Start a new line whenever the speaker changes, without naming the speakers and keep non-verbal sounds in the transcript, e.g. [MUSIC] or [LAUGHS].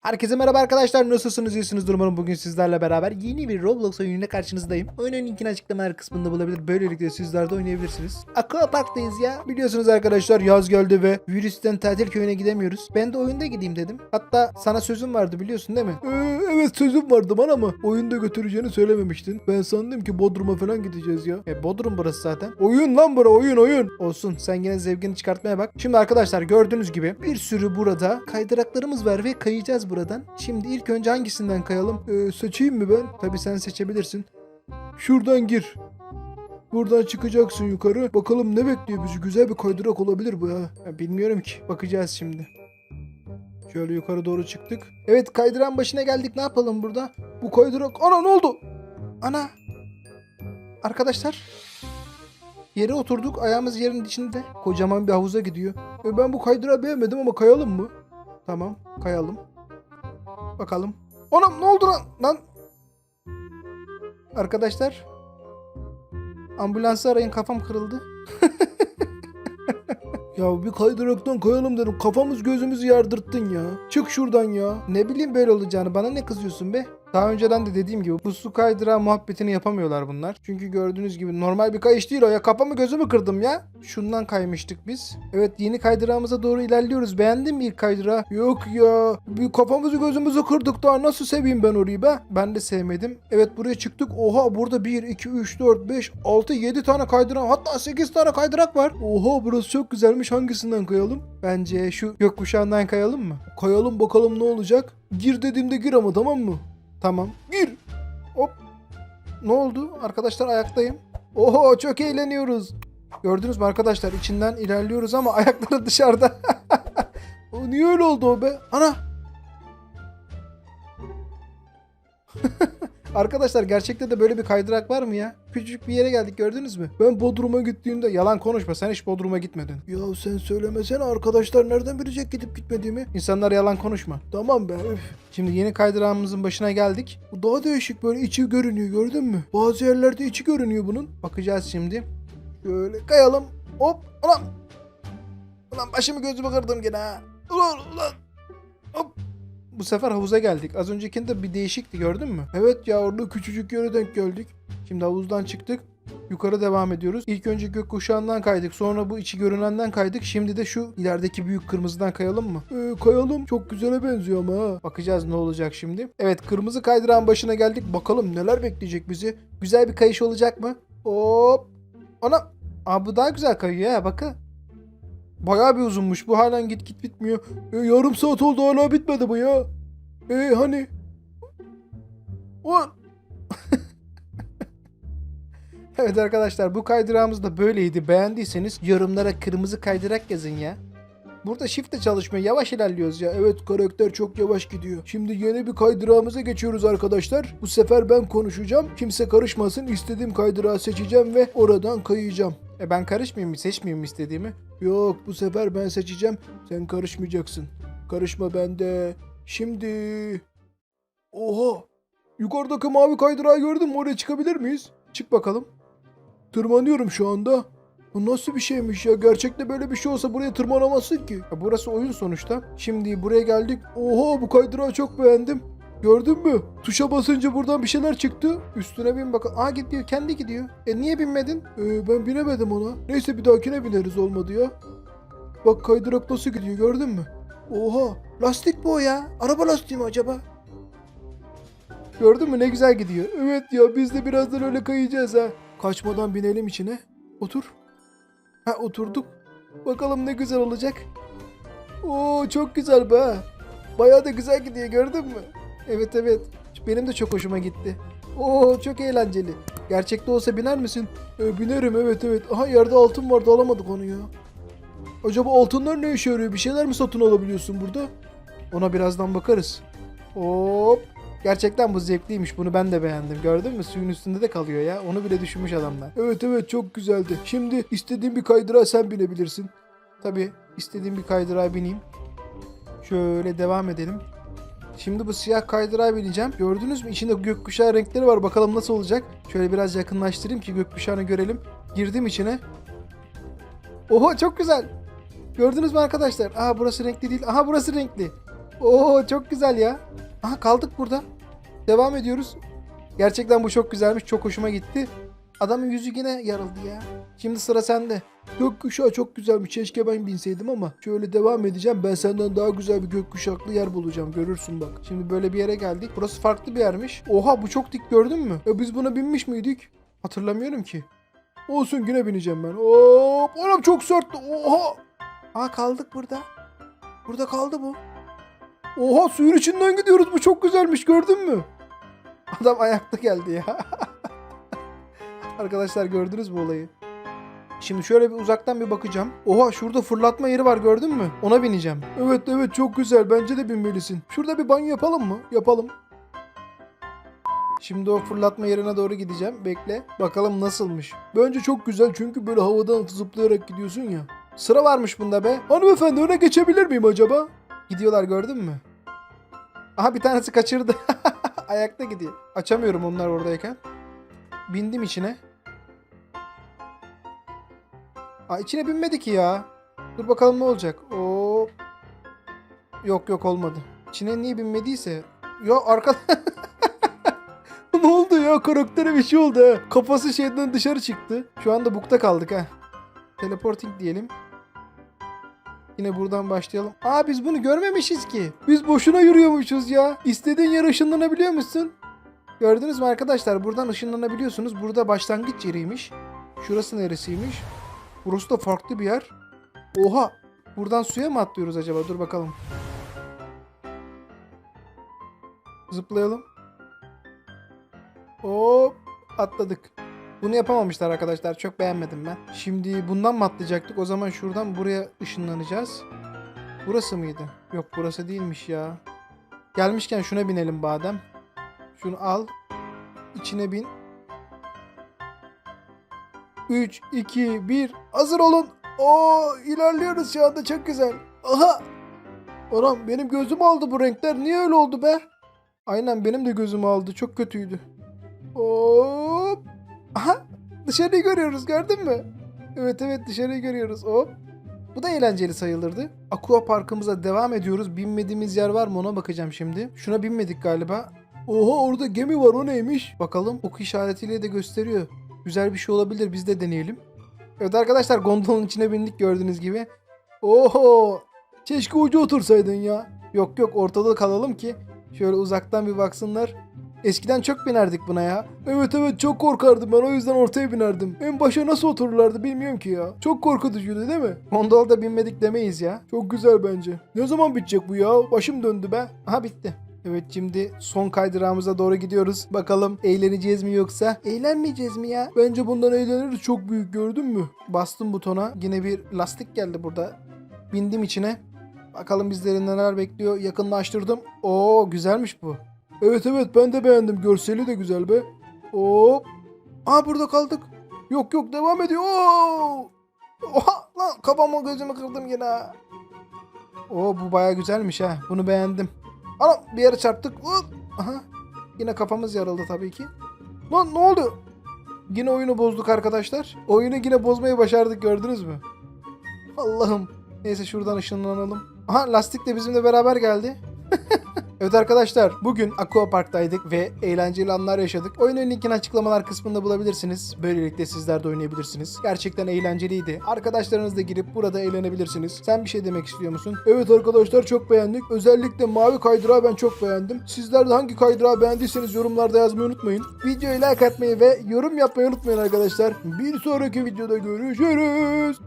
Herkese merhaba arkadaşlar nasılsınız iyisiniz umarım bugün sizlerle beraber yeni bir Roblox oyunuyla karşınızdayım. Oyunun linkini açıklamalar kısmında bulabilir böylelikle sizler de oynayabilirsiniz. Aquapark'tayız ya. Biliyorsunuz arkadaşlar yaz geldi ve virüsten tatil köyüne gidemiyoruz. Ben de oyunda gideyim dedim. Hatta sana sözüm vardı biliyorsun değil mi? Ee, evet sözüm vardı bana ama oyunda götüreceğini söylememiştin. Ben sandım ki Bodrum'a falan gideceğiz ya. E Bodrum burası zaten. Oyun lan bura oyun oyun. Olsun sen yine zevkini çıkartmaya bak. Şimdi arkadaşlar gördüğünüz gibi bir sürü burada kaydıraklarımız var ve kayacağız buradan. Şimdi ilk önce hangisinden kayalım? Ee, seçeyim mi ben? Tabii sen seçebilirsin. Şuradan gir. Buradan çıkacaksın yukarı. Bakalım ne bekliyor bizi? Güzel bir kaydırak olabilir bu ya. Ya bilmiyorum ki. Bakacağız şimdi. Şöyle yukarı doğru çıktık. Evet kaydıran başına geldik. Ne yapalım burada? Bu kaydırak... Ana ne oldu? Ana. Arkadaşlar. Yere oturduk. Ayağımız yerin içinde. Kocaman bir havuza gidiyor. E ben bu kaydırağı beğenmedim ama kayalım mı? Tamam. Kayalım. Bakalım. Anam ne oldu lan? Lan. Arkadaşlar. Ambulansı arayın kafam kırıldı. [LAUGHS] ya bir kaydıraktan kayalım dedim. Kafamız gözümüzü yardırttın ya. Çık şuradan ya. Ne bileyim böyle olacağını. Bana ne kızıyorsun be? Daha önceden de dediğim gibi bu su kaydırağı muhabbetini yapamıyorlar bunlar. Çünkü gördüğünüz gibi normal bir kayış değil o ya. Kafamı gözümü kırdım ya. Şundan kaymıştık biz. Evet yeni kaydırağımıza doğru ilerliyoruz. Beğendin mi ilk kaydırağı? Yok ya. Bir kafamızı gözümüzü kırdık daha nasıl seveyim ben orayı be? Ben de sevmedim. Evet buraya çıktık. Oha burada 1, 2, 3, 4, 5, 6, 7 tane kaydırak hatta 8 tane kaydırak var. Oha burası çok güzelmiş. Hangisinden kayalım? Bence şu gökkuşağından kayalım mı? Kayalım bakalım ne olacak? Gir dediğimde gir ama tamam mı? Tamam. Gir. Hop. Ne oldu? Arkadaşlar ayaktayım. Oho çok eğleniyoruz. Gördünüz mü arkadaşlar içinden ilerliyoruz ama [LAUGHS] ayakları dışarıda. [LAUGHS] o niye öyle oldu o be? Ana. Arkadaşlar gerçekte de böyle bir kaydırak var mı ya? Küçücük bir yere geldik gördünüz mü? Ben Bodrum'a gittiğimde yalan konuşma sen hiç Bodrum'a gitmedin. Ya sen söylemesene arkadaşlar nereden bilecek gidip gitmediğimi? İnsanlar yalan konuşma. Tamam be üf. Şimdi yeni kaydırağımızın başına geldik. Bu daha değişik böyle içi görünüyor gördün mü? Bazı yerlerde içi görünüyor bunun. Bakacağız şimdi. Şöyle kayalım. Hop. Ulan. Ulan başımı gözümü kırdım gene ha. Ulan ulan. Bu sefer havuza geldik. Az öncekinde bir değişikti gördün mü? Evet ya orada küçücük yere denk geldik. Şimdi havuzdan çıktık. Yukarı devam ediyoruz. İlk önce gökkuşağından kaydık. Sonra bu içi görünenden kaydık. Şimdi de şu ilerideki büyük kırmızıdan kayalım mı? Ee, kayalım. Çok güzele benziyor ama. Bakacağız ne olacak şimdi. Evet kırmızı kaydırağın başına geldik. Bakalım neler bekleyecek bizi. Güzel bir kayış olacak mı? Hop. Ana. Aa bu daha güzel kayıyor ya bakın. Bayağı bir uzunmuş. Bu halen git git bitmiyor. E, yarım saat oldu hala bitmedi bu ya. E hani? O... [LAUGHS] evet arkadaşlar bu kaydırağımız da böyleydi. Beğendiyseniz yorumlara kırmızı kaydırak yazın ya. Burada shift de çalışmıyor. Yavaş ilerliyoruz ya. Evet karakter çok yavaş gidiyor. Şimdi yeni bir kaydırağımıza geçiyoruz arkadaşlar. Bu sefer ben konuşacağım. Kimse karışmasın. İstediğim kaydırağı seçeceğim ve oradan kayacağım. E ben karışmayayım mı? Seçmeyeyim mi istediğimi? Yok bu sefer ben seçeceğim. Sen karışmayacaksın. Karışma bende. Şimdi... Oha! Yukarıdaki mavi kaydırağı gördün mü? Oraya çıkabilir miyiz? Çık bakalım. Tırmanıyorum şu anda. Bu nasıl bir şeymiş ya? Gerçekte böyle bir şey olsa buraya tırmanamazsın ki. Ya burası oyun sonuçta. Şimdi buraya geldik. Oha bu kaydırağı çok beğendim. Gördün mü? Tuşa basınca buradan bir şeyler çıktı. Üstüne bin bakalım. Aa gidiyor. Kendi gidiyor. E niye binmedin? Ee, ben binemedim ona. Neyse bir dahakine bineriz olmadı ya. Bak kaydırak nasıl gidiyor gördün mü? Oha lastik bu ya. Araba lastiği mi acaba? Gördün mü ne güzel gidiyor. Evet ya biz de birazdan öyle kayacağız ha. Kaçmadan binelim içine. Otur. Ha oturduk. Bakalım ne güzel olacak. Oo çok güzel be. Bayağı da güzel gidiyor gördün mü? Evet evet. Benim de çok hoşuma gitti. Oo çok eğlenceli. Gerçekte olsa biner misin? E, binerim evet evet. Aha yerde altın vardı alamadık onu ya. Acaba altınlar ne işe yarıyor? Bir şeyler mi satın alabiliyorsun burada? Ona birazdan bakarız. Hop. Gerçekten bu zevkliymiş. Bunu ben de beğendim. Gördün mü? Suyun üstünde de kalıyor ya. Onu bile düşünmüş adamlar. Evet evet çok güzeldi. Şimdi istediğin bir kaydırağa sen binebilirsin. Tabii istediğim bir kaydırağa bineyim. Şöyle devam edelim. Şimdi bu siyah kaydırağa bineceğim. Gördünüz mü? İçinde gökkuşağı renkleri var. Bakalım nasıl olacak. Şöyle biraz yakınlaştırayım ki gökkuşağını görelim. Girdim içine. Oho çok güzel. Gördünüz mü arkadaşlar? Aha burası renkli değil. Aha burası renkli. Oo çok güzel ya. Aha kaldık burada. Devam ediyoruz. Gerçekten bu çok güzelmiş. Çok hoşuma gitti. Adamın yüzü yine yarıldı ya. Şimdi sıra sende. Gökkuşağı çok güzelmiş. Keşke ben binseydim ama şöyle devam edeceğim. Ben senden daha güzel bir gökkuşaklı yer bulacağım. Görürsün bak. Şimdi böyle bir yere geldik. Burası farklı bir yermiş. Oha bu çok dik gördün mü? Ya biz buna binmiş miydik? Hatırlamıyorum ki. Olsun yine bineceğim ben. Hop! Oğlum çok sertti. Oha! Aa kaldık burada. Burada kaldı bu. Oha suyun içinden gidiyoruz. Bu çok güzelmiş gördün mü? Adam ayakta geldi ya. [LAUGHS] Arkadaşlar gördünüz mü olayı? Şimdi şöyle bir uzaktan bir bakacağım. Oha şurada fırlatma yeri var gördün mü? Ona bineceğim. Evet evet çok güzel. Bence de binmelisin. Şurada bir banyo yapalım mı? Yapalım. Şimdi o fırlatma yerine doğru gideceğim. Bekle. Bakalım nasılmış. Bence çok güzel çünkü böyle havadan zıplayarak gidiyorsun ya. Sıra varmış bunda be. Hanımefendi öne geçebilir miyim acaba? Gidiyorlar gördün mü? Aha bir tanesi kaçırdı. [LAUGHS] Ayakta gidiyor. Açamıyorum onlar oradayken. Bindim içine. Aa içine binmedi ki ya. Dur bakalım ne olacak. Hop. Yok yok olmadı. İçine niye binmediyse. Ya arka... [LAUGHS] ne oldu ya? Karaktere bir şey oldu ha. Kafası şeyden dışarı çıktı. Şu anda bukta kaldık ha. Teleporting diyelim. Yine buradan başlayalım. Aa biz bunu görmemişiz ki. Biz boşuna yürüyormuşuz ya. İstediğin yere ışınlanabiliyor musun? Gördünüz mü arkadaşlar? Buradan ışınlanabiliyorsunuz. Burada başlangıç yeriymiş. Şurası neresiymiş? Burası da farklı bir yer. Oha! Buradan suya mı atlıyoruz acaba? Dur bakalım. Zıplayalım. Hop! Atladık. Bunu yapamamışlar arkadaşlar. Çok beğenmedim ben. Şimdi bundan mı atlayacaktık? O zaman şuradan buraya ışınlanacağız. Burası mıydı? Yok burası değilmiş ya. Gelmişken şuna binelim badem. Şunu al. İçine bin. 3, 2, 1. Hazır olun. Oo ilerliyoruz şu anda çok güzel. Aha. Anam benim gözüm aldı bu renkler. Niye öyle oldu be? Aynen benim de gözüm aldı. Çok kötüydü. Hop. Aha. Dışarıyı görüyoruz gördün mü? Evet evet dışarıyı görüyoruz. Hop. Bu da eğlenceli sayılırdı. Aqua parkımıza devam ediyoruz. Binmediğimiz yer var mı ona bakacağım şimdi. Şuna binmedik galiba. Oha orada gemi var o neymiş? Bakalım ok işaretiyle de gösteriyor. Güzel bir şey olabilir biz de deneyelim. Evet arkadaşlar gondolun içine bindik gördüğünüz gibi. Oho! Keşke ucu otursaydın ya. Yok yok ortada kalalım ki şöyle uzaktan bir baksınlar. Eskiden çok binerdik buna ya. Evet evet çok korkardım ben o yüzden ortaya binerdim. En başa nasıl otururlardı bilmiyorum ki ya. Çok korkutucuydu değil mi? Gondolda binmedik demeyiz ya. Çok güzel bence. Ne zaman bitecek bu ya? Başım döndü be. Aha bitti. Evet şimdi son kaydırağımıza doğru gidiyoruz. Bakalım eğleneceğiz mi yoksa eğlenmeyeceğiz mi ya? Bence bundan eğleniriz çok büyük gördün mü? Bastım butona yine bir lastik geldi burada. Bindim içine. Bakalım bizleri neler bekliyor. Yakınlaştırdım. Oo güzelmiş bu. Evet evet ben de beğendim. Görseli de güzel be. Hop. Aa burada kaldık. Yok yok devam ediyor. Oo. Oha lan kafamı gözümü kırdım yine. Oo bu baya güzelmiş ha. Bunu beğendim. Ana bir yere çarptık. Aha. Yine kafamız yarıldı tabii ki. Lan ne oldu? Yine oyunu bozduk arkadaşlar. Oyunu yine bozmayı başardık gördünüz mü? Allah'ım. Neyse şuradan ışınlanalım. Aha lastik de bizimle beraber geldi. [LAUGHS] Evet arkadaşlar bugün Aqua Park'taydık ve eğlenceli anlar yaşadık. Oyunun linkini açıklamalar kısmında bulabilirsiniz. Böylelikle sizler de oynayabilirsiniz. Gerçekten eğlenceliydi. Arkadaşlarınızla girip burada eğlenebilirsiniz. Sen bir şey demek istiyor musun? Evet arkadaşlar çok beğendik. Özellikle mavi kaydırağı ben çok beğendim. Sizler de hangi kaydırağı beğendiyseniz yorumlarda yazmayı unutmayın. Videoyu like atmayı ve yorum yapmayı unutmayın arkadaşlar. Bir sonraki videoda görüşürüz.